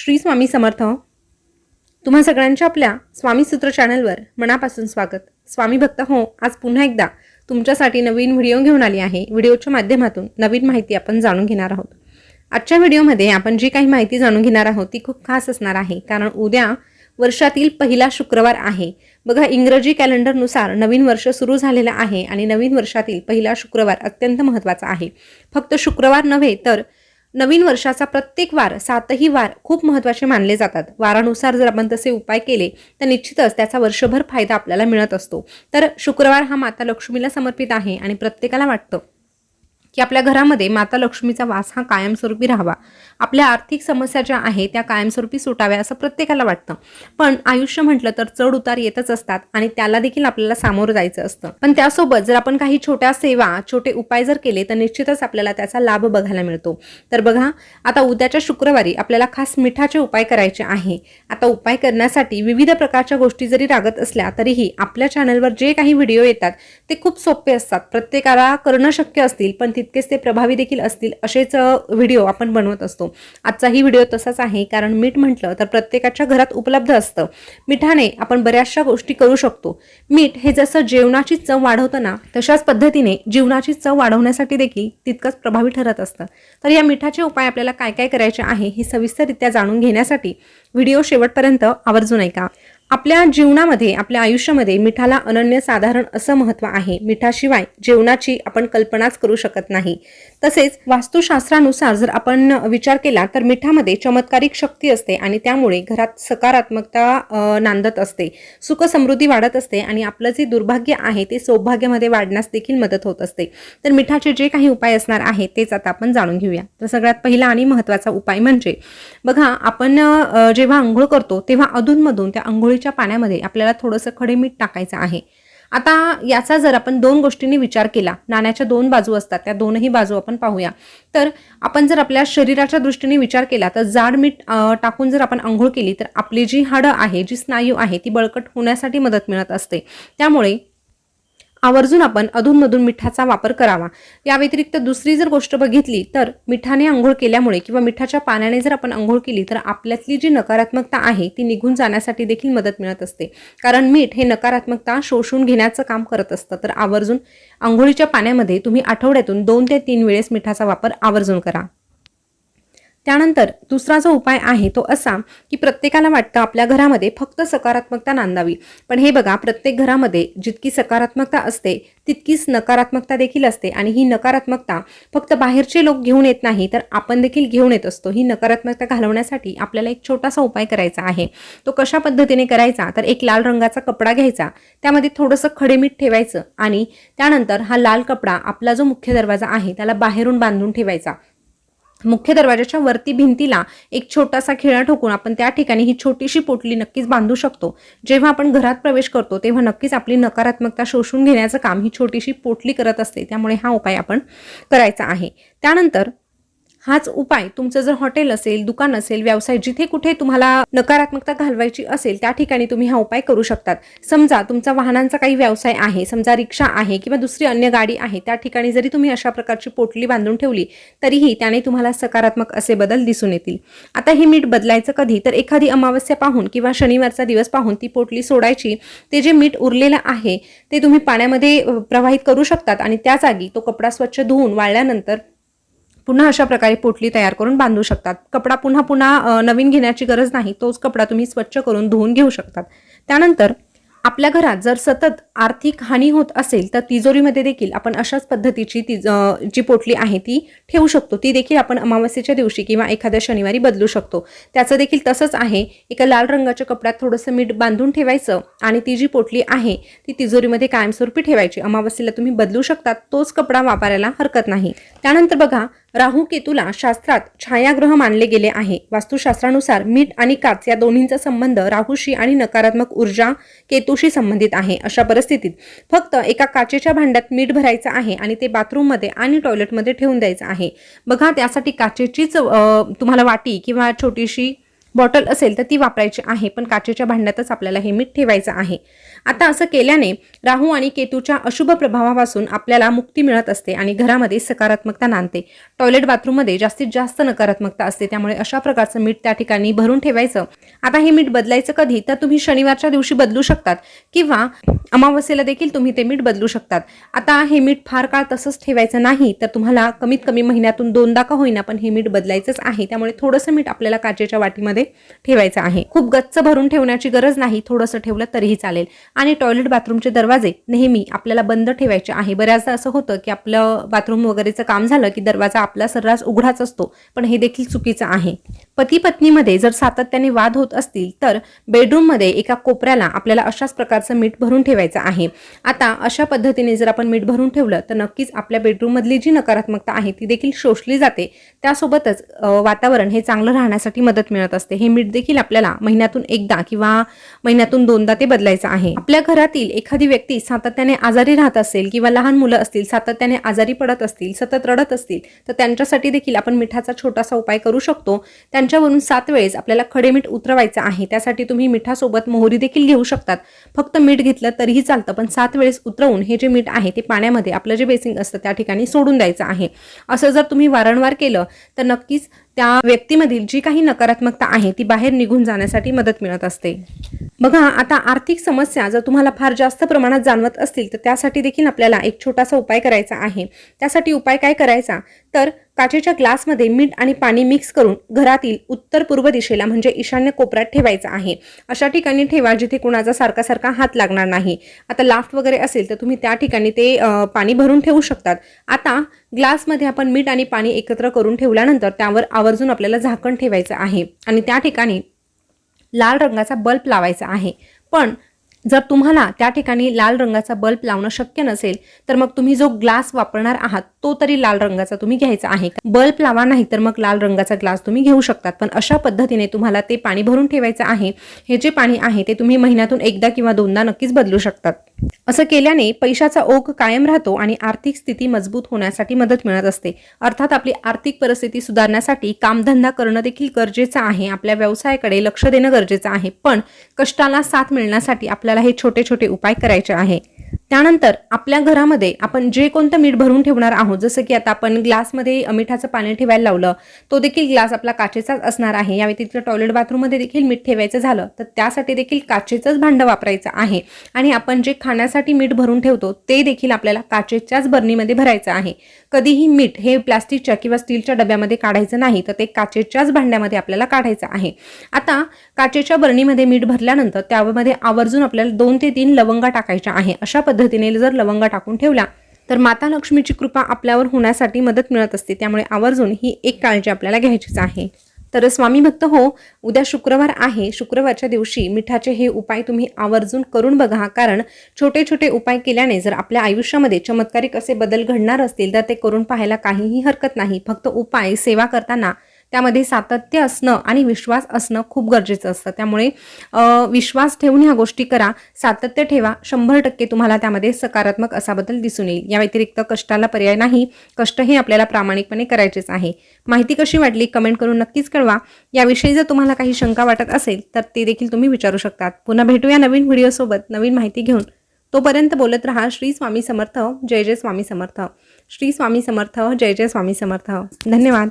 श्री स्वामी समर्थ. तुम्हा सगळ्यांच्या आपल्या स्वामी सूत्र चॅनलवर मनापासून स्वागत. स्वामी भक्त हो आज पुन्हा एकदा तुमच्यासाठी नवीन व्हिडिओ घेऊन आली आहे. व्हिडिओच्या माध्यमातून नवीन माहिती आपण जाणून घेणार आहोत. आजच्या व्हिडिओमध्ये आपण जी काही माहिती जाणून घेणार आहोत ती खूप खास असणार आहे. कारण उद्या वर्षातील पहिला शुक्रवार आहे. बघा इंग्रजी कॅलेंडरनुसार नवीन वर्ष सुरू झालेलं आहे आणि नवीन वर्षातील पहिला शुक्रवार अत्यंत महत्त्वाचा आहे. फक्त शुक्रवार नव्हे तर नवीन वर्षाचा प्रत्येक वार सातही वार खूप महत्त्वाचे मानले जातात. वारानुसार जर आपण तसे उपाय केले तर निश्चितच त्याचा वर्षभर फायदा आपल्याला मिळत असतो. तर शुक्रवार हा माता लक्ष्मीला समर्पित आहे आणि प्रत्येकाला वाटतं. की आपल्या घरामध्ये माता लक्ष्मीचा वास हा कायमस्वरूपी राहावा. आपल्या आर्थिक समस्या ज्या आहे त्या कायमस्वरूपी सुटाव्या असं प्रत्येकाला वाटतं. पण आयुष्य म्हटलं तर चढ उतार येतच असतात आणि त्याला देखील आपल्याला सामोरं जायचं असतं. पण त्यासोबत जर आपण काही छोट्या सेवा छोटे उपाय जर केले तर निश्चितच आपल्याला त्याचा लाभ बघायला मिळतो. तर बघा आता उद्याच्या शुक्रवारी आपल्याला खास मिठाचे उपाय करायचे आहे. आता उपाय करण्यासाठी विविध प्रकारच्या गोष्टी जरी रागत असल्या तरीही आपल्या चॅनलवर जे काही व्हिडिओ येतात ते खूप सोपे असतात. प्रत्येकाला करणं शक्य असतील पण तितकेच ते प्रभावी देखील असतील असेच व्हिडिओ आपण बनवत असतो. आजचाही व्हिडिओ तसाच आहे कारण मीठ म्हटलं तर प्रत्येकाच्या घरात उपलब्ध असतं. मिठाने आपण बऱ्याचशा गोष्टी करू शकतो. मीठ हे जसं जेवणाची चव वाढवतं ना तशाच पद्धतीने जीवनाची चव वाढवण्यासाठी देखील तितकंच प्रभावी ठरत असतं. तर या मिठाचे उपाय आपल्याला काय काय करायचे आहे हे सविस्तररित्या जाणून घेण्यासाठी व्हिडिओ शेवटपर्यंत आवर्जून ऐका. आपल्या जीवनामध्ये आपल्या आयुष्यामध्ये मिठाला अनन्यसाधारण असं महत्त्व आहे. मिठाशिवाय जेवणाची आपण कल्पनाच करू शकत नाही. तसेच वास्तुशास्त्रानुसार जर आपण विचार केला तर मिठामध्ये चमत्कारिक शक्ती असते आणि त्यामुळे घरात सकारात्मकता नांदत असते. सुख समृद्धी वाढत असते आणि आपलं जे दुर्भाग्य आहे ते सौभाग्यामध्ये वाढण्यास देखील मदत होत असते. तर मिठाचे जे काही उपाय असणार आहेत तेच आता आपण जाणून घेऊया. तर सगळ्यात पहिला आणि महत्त्वाचा उपाय म्हणजे बघा आपण जेव्हा आंघोळ करतो तेव्हा अधूनमधून त्या आंघोळी आंघोळीच्या पाण्यामध्ये आपल्याला थोडंसं खडे मीठ टाकायचं आहे. आता याचा जर आपण दोन गोष्टींनी विचार केला नाण्याच्या दोन बाजू असतात त्या दोनही बाजू आपण पाहूया. तर आपण जर आपल्या शरीराच्या दृष्टीने विचार केला तर जाड मीठ टाकून जर आपण आंघोळ केली तर आपली जी हाडं आहे जी स्नायू आहे ती बळकट होण्यासाठी मदत मिळत असते. त्यामुळे आवर्जून आपण अधूनमधून मिठाचा वापर करावा. या व्यतिरिक्त दुसरी जर गोष्ट बघितली तर मिठाने आंघोळ केल्यामुळे किंवा मिठाच्या पाण्याने जर आपण आंघोळ केली तर आपल्यातली जी नकारात्मकता आहे ती निघून जाण्यासाठी देखील मदत मिळत असते. कारण मीठ हे नकारात्मकता शोषून घेण्याचं काम करत असतं. तर आवर्जून आंघोळीच्या पाण्यामध्ये तुम्ही आठवड्यातून दोन ते तीन वेळेस मिठाचा वापर आवर्जून करा. त्यानंतर दुसरा जो उपाय आहे तो असा की प्रत्येकाला वाटतं आपल्या घरामध्ये फक्त सकारात्मकता नांदावी. पण हे बघा प्रत्येक घरामध्ये जितकी सकारात्मकता असते तितकीच नकारात्मकता देखील असते. आणि ही नकारात्मकता फक्त बाहेरचे लोक घेऊन येत नाही तर आपण देखील घेऊन येत असतो. ही नकारात्मकता घालवण्यासाठी आपल्याला एक छोटासा उपाय करायचा आहे. तो कशा पद्धतीने करायचा? तर एक लाल रंगाचा कपडा घ्यायचा. त्यामध्ये थोडंसं खडेमीठ ठेवायचं आणि त्यानंतर हा लाल कपडा आपला जो मुख्य दरवाजा आहे त्याला बाहेरून बांधून ठेवायचा. मुख्य दरवाजाच्या वरती भिंतीला एक छोटासा खिळा ठोकून आपण त्या ठिकाणी ही छोटीशी पोटली नक्कीच बांधू शकतो. जेव्हा आपण घरात प्रवेश करतो तेव्हा नक्कीच आपली नकारात्मकता शोषून घेण्याचं काम ही छोटीशी पोटली करत असते. त्यामुळे हा उपाय आपण करायचा आहे. त्यानंतर हाच उपाय तुमचं जर हॉटेल असेल दुकान असेल व्यवसाय जिथे कुठे तुम्हाला नकारात्मकता घालवायची असेल त्या ठिकाणी तुम्ही हा उपाय करू शकतात. समजा तुमचा वाहनांचा काही व्यवसाय आहे समजा रिक्षा आहे किंवा दुसरी अन्य गाडी आहे त्या ठिकाणी जरी तुम्ही अशा प्रकारची पोटली बांधून ठेवली तरीही त्याने तुम्हाला सकारात्मक असे बदल दिसून येतील. आता हे मीठ बदलायचं कधी? तर एखादी अमावस्या पाहून किंवा शनिवारचा दिवस पाहून ती पोटली सोडायची ते जे मीठ उरलेलं आहे ते तुम्ही पाण्यामध्ये प्रवाहित करू शकतात आणि त्या जागी तो कपडा स्वच्छ धुवून वाळल्यानंतर पुन्हा अशा प्रकारे पोटली तयार करून बांधू शकतात. कपडा पुन्हा पुन्हा नवीन घेण्याची गरज नाही. तोच कपडा तुम्ही स्वच्छ करून धुवून घेऊ शकतात. त्यानंतर आपल्या घरात जर सतत आर्थिक हानी होत असेल तर तिजोरीमध्ये देखील आपण अशाच पद्धतीची ती जी पोटली आहे ती ठेवू शकतो. ती देखील आपण अमावस्येच्या दिवशी किंवा एखाद्या शनिवारी बदलू शकतो. त्याचं देखील तसंच आहे. एका लाल रंगाच्या कपड्यात थोडंसं मीठ बांधून ठेवायचं आणि ती जी पोटली आहे ती तिजोरीमध्ये कायमस्वरूपी ठेवायची. अमावस्येला तुम्ही बदलू शकता तोच कपडा वापरायला हरकत नाही. त्यानंतर बघा राहू केतूला शास्त्रात छायाग्रह मानले गेले आहे. वास्तुशास्त्रानुसार मीठ आणि काच या दोन्हींचा संबंध राहूशी आणि नकारात्मक ऊर्जा केतूशी संबंधित आहे अशा परिस्थितीत. फक्त एका काचेच्या भांड्यात मीठ भरायचं आहे आणि ते बाथरूममध्ये आणि टॉयलेटमध्ये ठेवून द्यायचं आहे. बघा त्यासाठी काचेचीच तुम्हाला वाटी किंवा छोटीशी बॉटल असेल तर ती वापरायची आहे पण काचेच्या भांड्यातच आपल्याला हे मीठ ठेवायचं आहे. आता असं केल्याने राहू आणि केतूच्या अशुभ प्रभावापासून आपल्याला मुक्ती मिळत असते आणि घरामध्ये सकारात्मकता नांदते. टॉयलेट बाथरूममध्ये जास्तीत जास्त नकारात्मकता असते त्यामुळे अशा प्रकारचं मीठ त्या ठिकाणी भरून ठेवायचं. आता हे मीठ बदलायचं कधी तर तुम्ही शनिवारच्या दिवशी बदलू शकतात किंवा अमावस्येला देखील तुम्ही ते मीठ बदलू शकतात. आता हे मीठ फार काळ तसंच ठेवायचं नाही तर तुम्हाला कमीत कमी महिन्यातून दोनदा का होईना पण हे मीठ बदलायचंच आहे त्यामुळे थोडंसं मीठ आपल्याला काचेच्या वाटीमध्ये ठेवायचं आहे. खूप गच्च भरून ठेवण्याची गरज नाही थोडंसं ठेवलं तरीही चालेल. आणि टॉयलेट बाथरूमचे दरवाजे नेहमी आपल्याला बंद ठेवायचे आहे. बऱ्याचदा असं होतं की आपलं बाथरूम वगैरेचं काम झालं की दरवाजा आपला सर्रास उघडाच असतो पण हे देखील चुकीचं आहे. पती पत्नीमध्ये जर सातत्याने वाद होत असतील तर बेडरूममध्ये एका कोपऱ्याला आपल्याला अशाच प्रकारचं मीठ भरून ठेवायचं आहे. आता अशा पद्धतीने जर आपण मीठ भरून ठेवलं तर नक्कीच आपल्या बेडरूममधली जी नकारात्मकता आहे ती देखील शोषली जाते. त्यासोबतच वातावरण हे चांगलं राहण्यासाठी मदत मिळत असते. हे मीठ देखील आपल्याला महिन्यातून एकदा किंवा महिन्यातून दोनदा ते बदलायचं आहे. आपल्या घरातील एखादी व्यक्ती सातत्याने आजारी राहत असेल किंवा लहान मुलं असतील सातत्याने आजारी पडत असतील सतत रडत असतील तर त्यांच्यासाठी देखील आपण मिठाचा छोटासा उपाय करू शकतो. त्यांच्यावरून सात वेळेस आपल्याला खडे मीठ उतरवायचं आहे. त्यासाठी तुम्ही मिठासोबत मोहरी देखील घेऊ शकतात. फक्त मीठ घेतलं तरीही चालतं पण सात वेळेस उतरवून हे जे मीठ आहे ते पाण्यामध्ये आपलं जे बेसिंग असतं त्या ठिकाणी सोडून द्यायचं आहे. असं जर तुम्ही वारंवार केलं तर नक्कीच त्या व्यक्तीमधील जी काही नकारात्मकता आहे ती बाहेर निघून जाण्यासाठी मदत मिळत असते. बघा आता आर्थिक समस्या जर तुम्हाला फार जास्त प्रमाणात जाणवत असतील तर त्यासाठी देखील आपल्याला एक छोटासा उपाय करायचा आहे. त्यासाठी उपाय काय करायचा? तर काचेच्या ग्लासमध्ये मीठ आणि पाणी मिक्स करून घरातील उत्तर पूर्व दिशेला म्हणजे ईशान्य कोपऱ्यात ठेवायचं आहे. अशा ठिकाणी ठेवा जिथे कुणाचा सारखा सारखा हात लागणार नाही. आता लाफ्ट वगैरे असेल तर तुम्ही त्या ठिकाणी ते पाणी भरून ठेवू शकतात. आता ग्लासमध्ये आपण मीठ आणि पाणी एकत्र करून ठेवल्यानंतर त्यावर आवर्जून आपल्याला झाकण ठेवायचं आहे. आणि त्या ठिकाणी लाल रंगाचा बल्ब लावायचा आहे. पण जर तुम्हाला त्या ठिकाणी लाल रंगाचा बल्ब लावणं शक्य नसेल तर मग तुम्ही जो ग्लास वापरणार आहात तो तरी लाल रंगाचा तुम्ही घ्यायचा आहे बल्ब लावा नाही तर मग लाल रंगाचा ग्लास तुम्ही घेऊ शकतात. पण अशा पद्धतीने तुम्हाला ते पाणी भरून ठेवायचं आहे. हे जे पाणी आहे ते तुम्ही महिन्यातून एकदा किंवा दोनदा नक्कीच बदलू शकतात. असं केल्याने पैशाचा ओघ कायम राहतो आणि आर्थिक स्थिती मजबूत होण्यासाठी मदत मिळत असते. अर्थात आपली आर्थिक परिस्थिती सुधारण्यासाठी कामधंदा करणं देखील गरजेचं आहे. आपल्या व्यवसायाकडे लक्ष देणं गरजेचं आहे. पण कष्टाला साथ मिळण्यासाठी आपल्याला हे छोटे छोटे उपाय करायचे आहे. त्यानंतर आपल्या घरामध्ये आपण जे कोणतं मीठ भरून ठेवणार आहोत जसं की आता आपण ग्लासमध्ये मिठाचं पाणी ठेवायला लावलं तो देखील ग्लास आपला काचेचाच असणार आहे. या व्यतिरिक्त टॉयलेट बाथरूममध्ये देखील मीठ ठेवायचं झालं तर त्यासाठी देखील काचेचंच भांडं वापरायचं आहे. आणि आपण जे खाण्यासाठी मीठ भरून ठेवतो ते देखील आपल्याला काचेच्याच बरणीमध्ये भरायचं आहे. कधीही मीठ हे प्लास्टिकच्या किंवा स्टीलच्या डब्यामध्ये काढायचं नाही तर ते काचेच्याच भांड्यामध्ये आपल्याला काढायचं आहे. आता काचेच्या बरणीमध्ये मीठ भरल्यानंतर त्यामध्ये आवर्जून आपल्याला दोन ते तीन लवंगा टाकायच्या आहे अशा पद्धतीने जर लवंगा टाकून ठेवला तर माता लक्ष्मीची कृपा आपल्यावर होण्यासाठी मदत मिळत असते. त्यामुळे आवर्जून ही एक काळजी आपल्याला घ्यायचीच आहे. तर स्वामी भक्त हो उद्या शुक्रवार आहे. शुक्रवारच्या दिवशी मिठाचे हे उपाय तुम्ही आवर्जून करून बघा. कारण छोटे छोटे उपाय केल्याने जर आपल्या आयुष्यामध्ये चमत्कारिक असे बदल घडणार असतील तर ते करून पाहायला काहीही हरकत नाही. फक्त उपाय सेवा करताना त्यामध्ये सातत्य असणं आणि विश्वास असणं खूप गरजेचं असतं. त्यामुळे विश्वास ठेवून ह्या गोष्टी करा. सातत्य ठेवा. शंभर टक्के तुम्हाला त्यामध्ये सकारात्मक असा बदल दिसून येईल. या व्यतिरिक्त कष्टाला पर्याय नाही. कष्ट हे आपल्याला प्रामाणिकपणे करायचेच आहे. माहिती कशी वाटली कमेंट करून नक्कीच कळवा. याविषयी जर तुम्हाला काही शंका वाटत असेल तर ते देखील तुम्ही विचारू शकतात. पुन्हा भेटूया नवीन व्हिडिओसोबत. नवीन माहिती घेऊन. तोपर्यंत बोलत रहा. श्री स्वामी समर्थ. जय जय स्वामी समर्थ. श्री स्वामी समर्थ. जय जय स्वामी समर्थ. धन्यवाद.